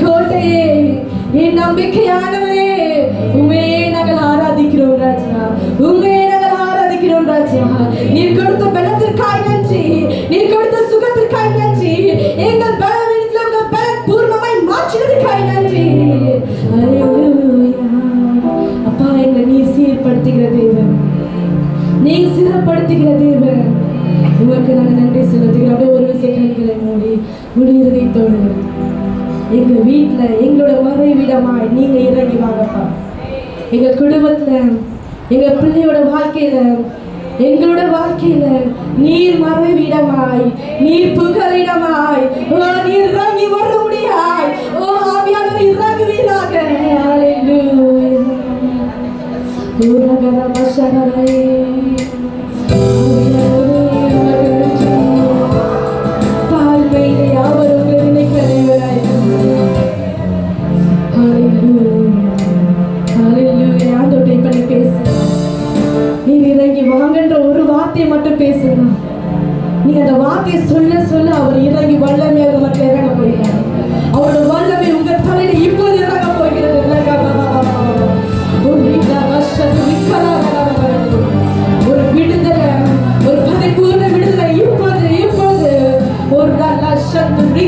கோட்டையே என் நம்பிக்கையானவரே உண்மையே நாங்கள் ஆராதிக்கிறோம் ராஜா உண்மையே நாங்கள் ஆராதிக்கிறோம் ராஜா நீர் கொடுத்த பலத்திற்காய் நன்றி நீர் கொடுத்த சுகத்திற்காய் நன்றி எங்கள் பலவீனத்தில் உங்கள் பல பூர்ணமாய் மாற்றினதுக்காய் நன்றி அப்பா எங்களை நீ சீர்படுத்துகிற தேவன் நீ சிறப்படுத்துகிற தேவன் உமக்கு நாங்கள் நன்றி செலுத்துகிறோம் அப்படியே ஒரு விஷயங்களை மூடி முடிகிறதை இருதயத்தோடு எங்க வீட்டுல எங்களோட மறைவிடமாய் நீங்க இறங்கி வாங்கப்பா. எங்க குடும்பத்துல எங்க பிள்ளையோட வாழ்க்கையில எங்களோட வாழ்க்கையில நீர் மறைவிடமாய் நீர் புகலிடமாய் ஓ நீர் இறங்கி வர முடியாய் ஓ ஆவியானவர் இறங்குவீராக. ஹalleluya. ஒரு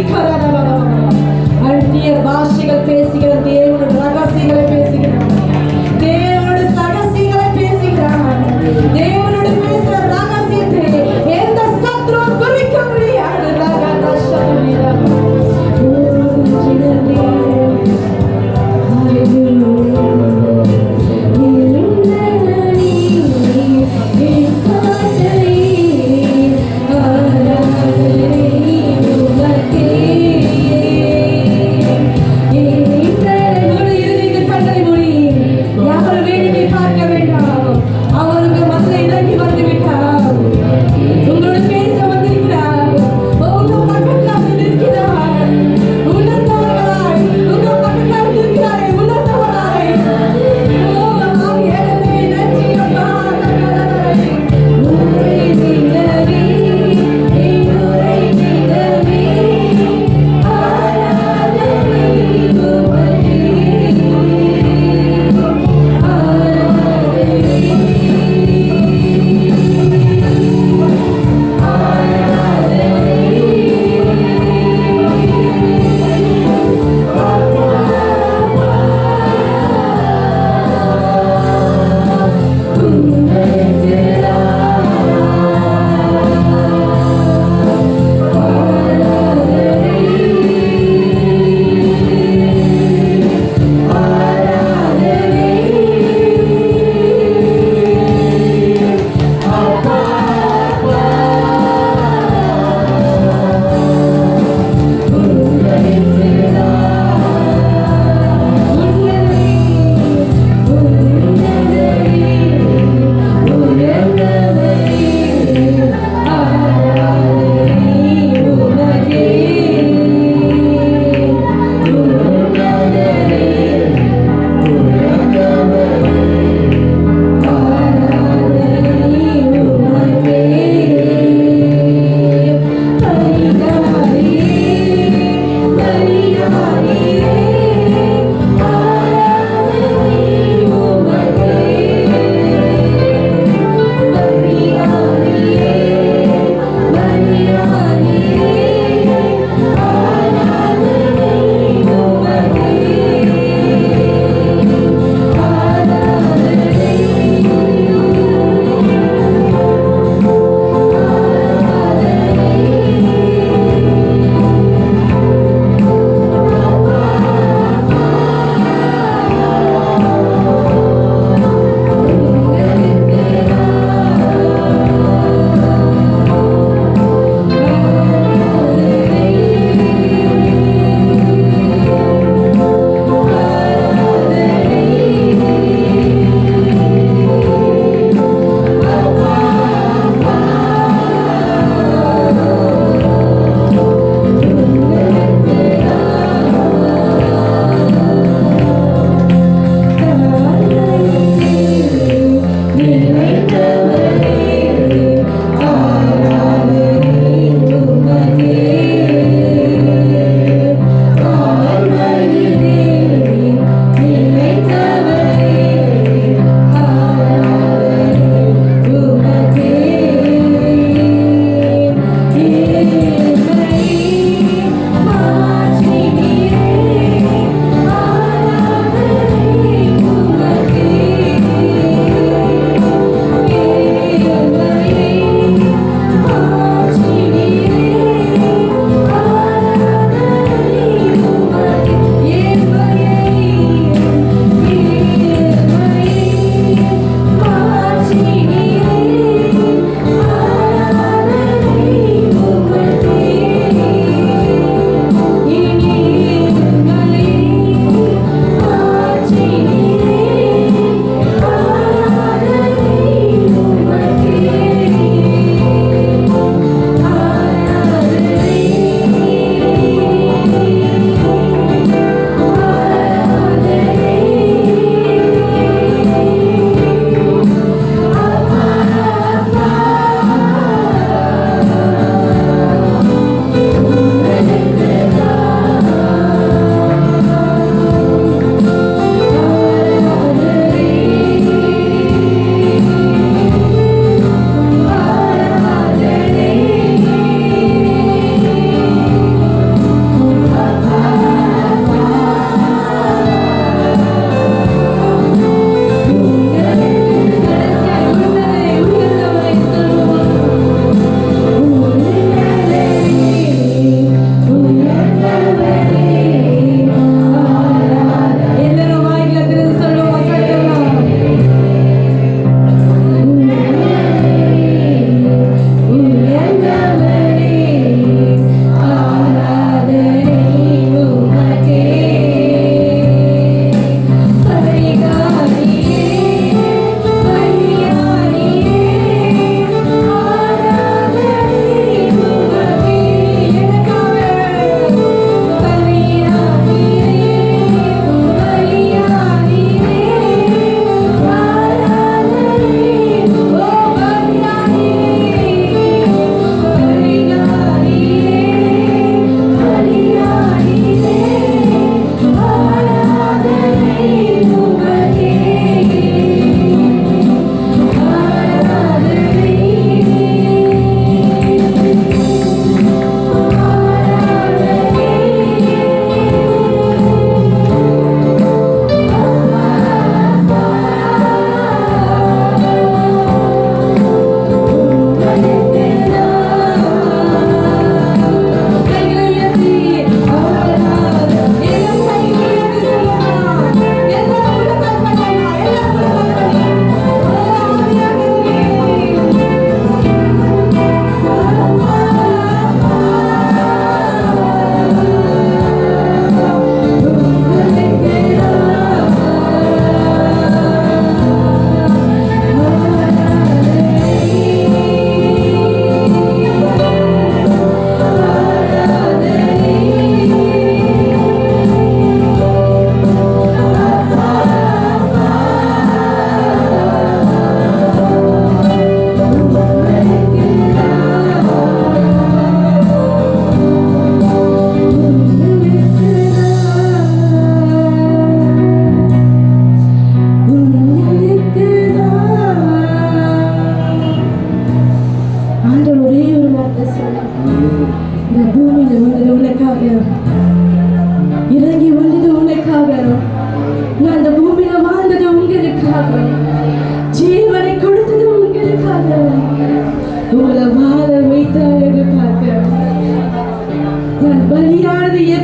ithara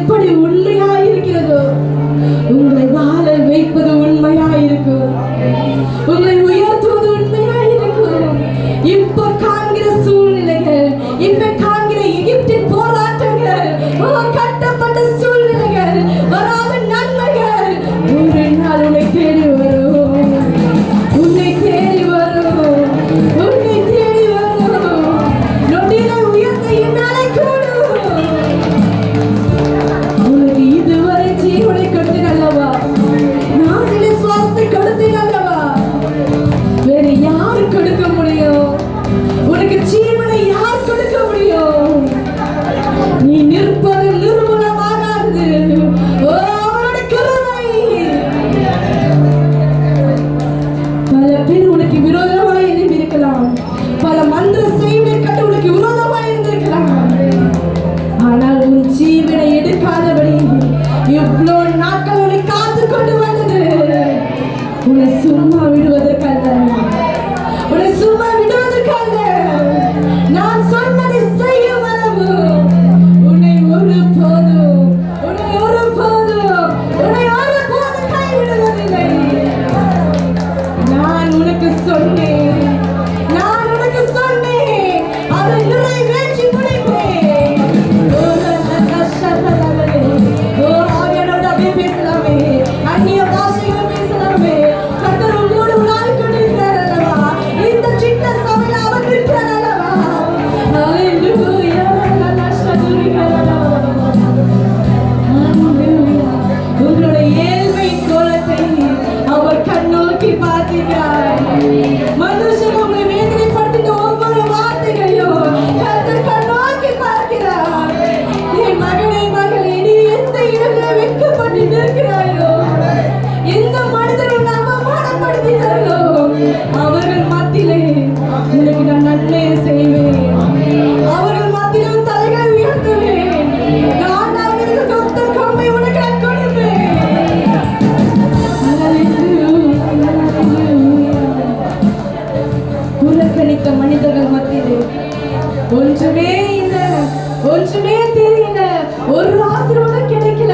எப்படி உண்மையா புறக்கணித்த மனிதர்கள் மத்தியில். ஒன்றுமே இந்த ஒன்றுமே தெரியல. ஒரு ஆசீர்வாதம் கிடைக்கல.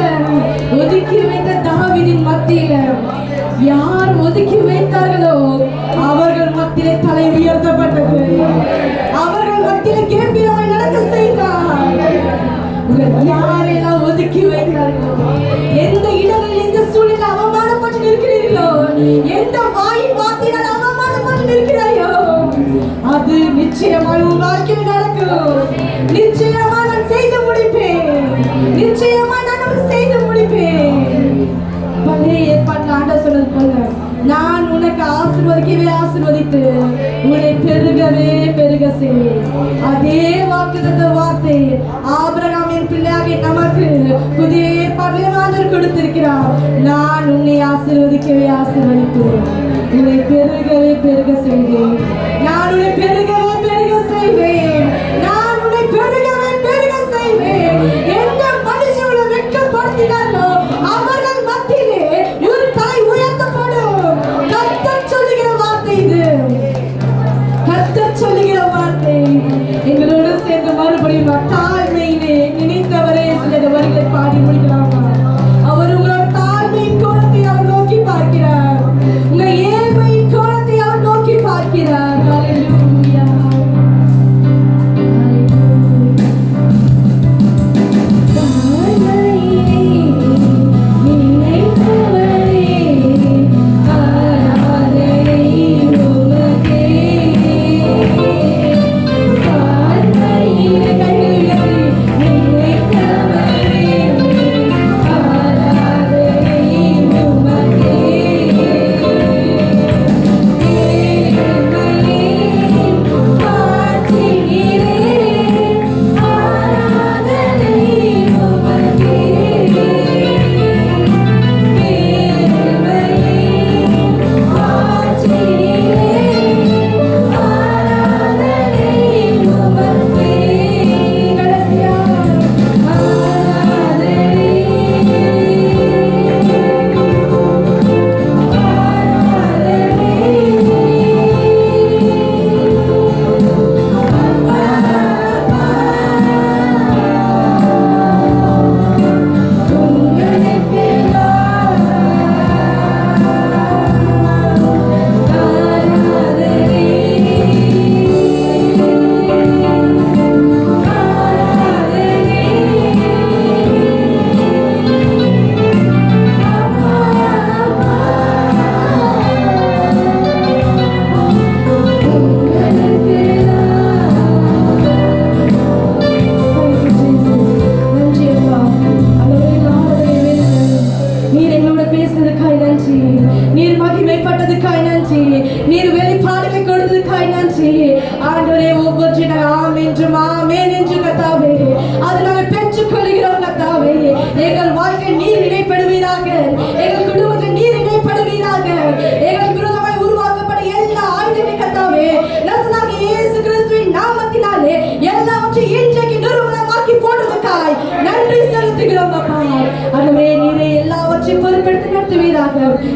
ஒதுக்கி வைத்த தாவிதின் மத்தியில. யார் ஒதுக்கி வைத்தார்களோ அவர்கள் மத்தியிலே தலை உயர்த்தப்பட்டது. அவர்கள் மத்தியில கேம்பியாவை நடக்க செய்தார். யாரெல்லாம் ஒதுக்கி வைத்தார்களோ? எந்த இடங்களில் இந்த சூழலில் அவமானப்பட்டு இருக்கிறீர்களோ எந்த நிச்சயமாய் உன் வாழ்க்கை நடக்கும். நிச்சயமா நான் செய்து முடிப்பேன். நிச்சயமா நான் செய்து முடிப்பேன். பழைய ஏற்பாட்டில் ஆண்ட சொன்னது போல நான் உனக்கு ஆசிர்வதிக்கவே ஆசிர்வதித்து உன்னை பெருகவே பெருக செய்வேன் அதே வாக்குத்த வார்த்தை ஆபரகாமின் பிள்ளையாக நமக்கு புதிய ஏற்பாட்டிலே ஆண்டர் கொடுத்திருக்கிறார். நான் உன்னை ஆசிர்வதிக்கவே ஆசிர்வதிப்பேன்.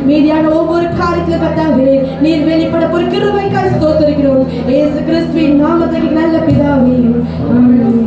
மீதியான ஒவ்வொரு காரியத்திலும் கத்தாவே நீர் வெளிப்பட பொறுக்கிறவைக்காய் ஸ்தோத்தரிக்கிறோம். ஏசு கிறிஸ்துவின் நாமத்துக்கு நல்ல பிதாவே. ஆமென்.